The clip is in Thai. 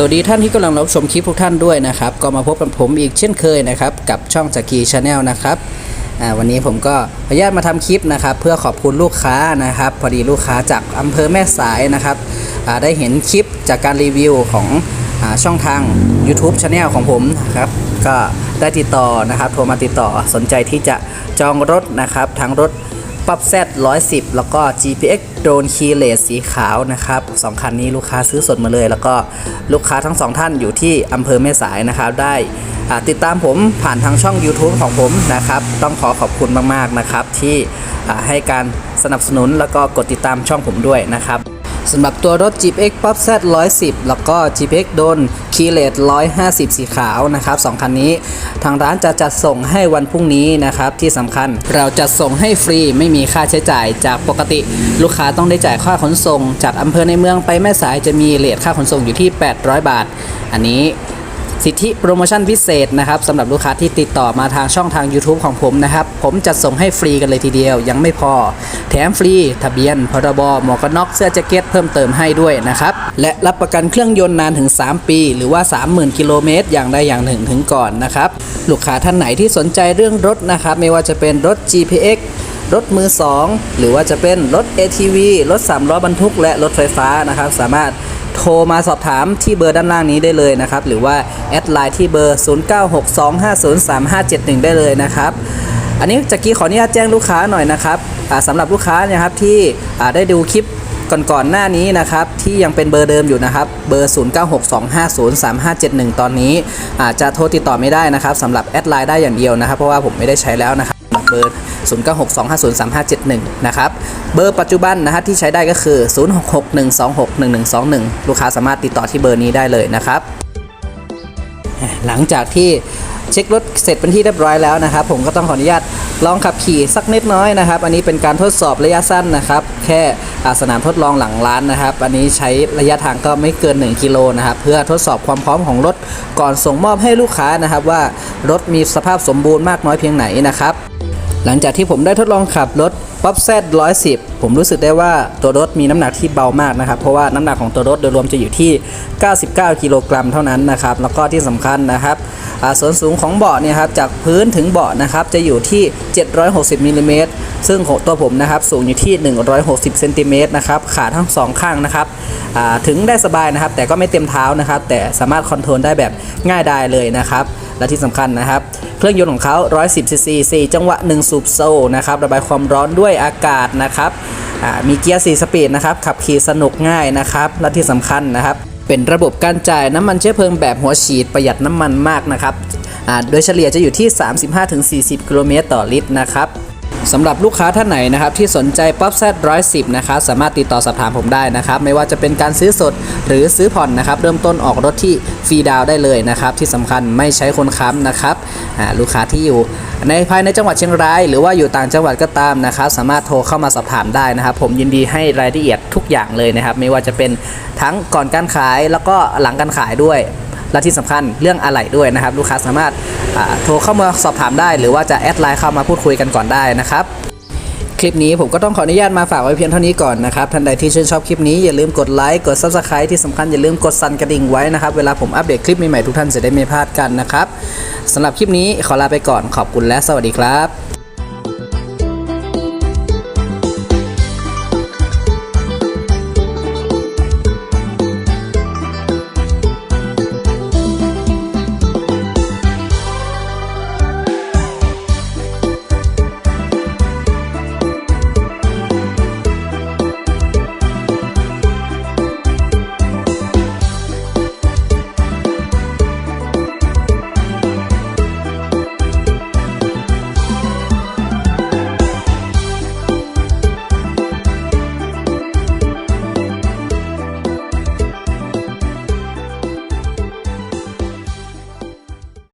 สวัสดีท่านที่กำลังรับชมคลิปทุกท่านด้วยนะครับ ก็มาพบกับผมอีกเช่นเคยนะครับ กับช่องจักรีชาแนลนะครับวันนี้ผมก็ขออนุญาตมาทำคลิปนะครับ เพื่อขอบคุณลูกค้านะครับ พอดีลูกค้าจากอำเภอแม่สายนะครับได้เห็นคลิปจากการรีวิวของอช่องทาง YouTube Channel ของผมนะครับก็ได้ติดต่อนะครับโทรมาติดต่อสนใจที่จะจองรถนะครับทั้งรถ ป๊อปแซด110 แล้วก็ GPX โดนคีเลสสีขาวนะครับสองคันนี้ลูกค้าซื้อสดมาเลย แล้วก็ลูกค้าทั้งสองท่านอยู่ที่อำเภอแม่สายนะครับได้ติดตามผมผ่านทางช่อง YouTube ของผมนะครับ ต้องขอขอบคุณมาก ๆ นะครับ ที่ให้การสนับสนุนแล้วก็กดติดตามช่องผมด้วยนะครับ สำหรับตัวรถ GPX Pop Z 110 แล้วก็ GPX โดนคีเลต150 สีขาวนะครับสองคันนี้ ทางร้านจะจัดส่งให้วันพรุ่งนี้นะครับ ที่สำคัญเราจะส่งให้ฟรีไม่มีค่าใช้จ่ายจากปกติ ลูกค้าต้องได้จ่ายค่าขนส่ง จากอำเภอในเมืองไปแม่สายจะมีเลทค่าขนส่งอยู่ที่ 800 บาท อันนี้ สิทธิโปรโมชั่นพิเศษนะครับสำหรับลูกค้าที่ติดต่อมาทางช่องทาง YouTube ของผมนะครับ ผมจัดส่งให้ฟรีกันเลยทีเดียว ยังไม่พอ แถมฟรี ทะเบียน พรบหมวกกันน็อกเสื้อแจ็คเก็ตเพิ่มเติมให้ด้วยนะครับ และรับประกันเครื่องยนต์นานถึง 3 ปี หรือว่า 30,000 กิโลเมตร อย่างใดอย่างหนึ่งถึงก่อนนะครับ ลูกค้าท่านไหนที่สนใจเรื่องรถนะครับ ไม่ว่าจะเป็นรถ GPX รถมือ 2 หรือว่าจะเป็นรถ ATV รถ3ล้อบรรทุก และรถไฟฟ้านะครับ สามารถ โทรมาสอบถามที่เบอร์ด้านล่างนี้ได้เลยนะครับ หรือว่าแอดไลน์ที่เบอร์ 0962503571 ได้เลยนะครับ อันนี้จากกี้ขออนุญาตแจ้งลูกค้าหน่อยนะครับสำหรับลูกค้านะครับที่ได้ดูคลิปก่อนๆหน้านี้นะครับที่ยังเป็นเบอร์เดิมอยู่นะครับเบอร์ 0962503571 ตอนนี้อาจจะโทรติดต่อไม่ได้นะครับสำหรับแอดไลน์ได้อย่างเดียวนะครับ เพราะว่าผมไม่ได้ใช้แล้วนะครับ เบอร์ 0962503571 นะครับ เบอร์ปัจจุบันนะฮะที่ใช้ได้ก็คือ 0661261121 ลูกค้าสามารถติดต่อที่เบอร์นี้ได้เลยนะครับ หลังจากที่เช็ครถเสร็จเป็นที่เรียบร้อยแล้วนะครับ ผมก็ต้องขออนุญาตลองขับขี่สักนิดน้อยนะครับ อันนี้เป็นการทดสอบระยะสั้นนะครับ แค่สนามทดลองหลังร้านนะครับ อันนี้ใช้ระยะทางก็ไม่เกิน 1 กิโลนะครับ เพื่อทดสอบความพร้อมของรถก่อนส่งมอบให้ลูกค้านะครับ ว่ารถมีสภาพสมบูรณ์มากน้อยเพียงไหนนะครับ หลังจากที่ผมได้ทดลองขับรถป๊อปแซด110ผมรู้สึกได้ว่าตัวรถมีน้ำหนักที่เบามากนะครับ เพราะว่าน้ำหนักของตัวรถโดยรวมจะอยู่ที่ 99 กิโลกรัมเท่านั้นนะครับ แล้วก็ที่สำคัญนะครับอาส่วนสูงของเบาะเนี่ยครับจากพื้นถึงเบาะนะครับจะอยู่ที่ 760มิลลิเมตรซึ่งของตัวผมนะครับสูงอยู่ที่ 160เซนติเมตรนะครับขาทั้งสองข้างนะครับถึงได้สบายนะครับ แต่ก็ไม่เต็มเท้านะครับ แต่สามารถคอนโทรลได้แบบง่ายดายเลยนะครับ และที่สำคัญนะครับ เครื่องยนต์ของเขา 110 ซีซี 4 จังหวะ 1 สูบโซ่นะครับ ระบายความร้อนด้วยอากาศนะครับ มีเกียร์ 4 สปีดนะครับ ขับขี่สนุกง่ายนะครับ และที่สำคัญนะครับ เป็นระบบการจ่ายน้ำมันเชื้อเพลิงแบบหัวฉีดประหยัดน้ำมันมากนะครับ โดยเฉลี่ยจะอยู่ที่ 35-40 กิโลเมตรต่อลิตรนะครับ สำหรับลูกค้าท่านไหนนะครับที่สนใจป๊อปแซดร้อยสิบนะครับสามารถติดต่อสอบถามผมได้นะครับไม่ว่าจะเป็นการซื้อสดหรือซื้อผ่อนนะครับเริ่มต้นออกรถที่ฟรีดาวได้เลยนะครับที่สำคัญไม่ใช้คนค้ำนะครับลูกค้าที่อยู่ ในภายในจังหวัดเชียงราย หรือว่าอยู่ต่างจังหวัดก็ตามนะครับสามารถโทรเข้ามาสอบถามได้นะครับ ผมยินดีให้รายละเอียดทุกอย่างเลยนะครับไม่ว่าจะเป็นทั้งก่อนการขายแล้วก็หลังการขายด้วย และที่สำคัญเรื่องอะไหล่ด้วยนะครับ ลูกค้าสามารถโทรเข้ามาสอบถามได้ หรือว่าจะแอดไลน์เข้ามาพูดคุยกันก่อนได้นะครับคลิปนี้ผมก็ต้องขออนุญาตมาฝากไว้เพียงเท่านี้ก่อนนะครับ ท่านใดที่ชื่นชอบคลิปนี้อย่าลืมกดไลค์กด Subscribe ที่สำคัญอย่าลืมกดสั่นกระดิ่งไว้นะครับ เวลาผมอัปเดตคลิปใหม่ๆทุกท่านจะได้ไม่พลาดกันนะครับสำหรับคลิปนี้ขอลาไปก่อนขอบคุณและสวัสดีครับ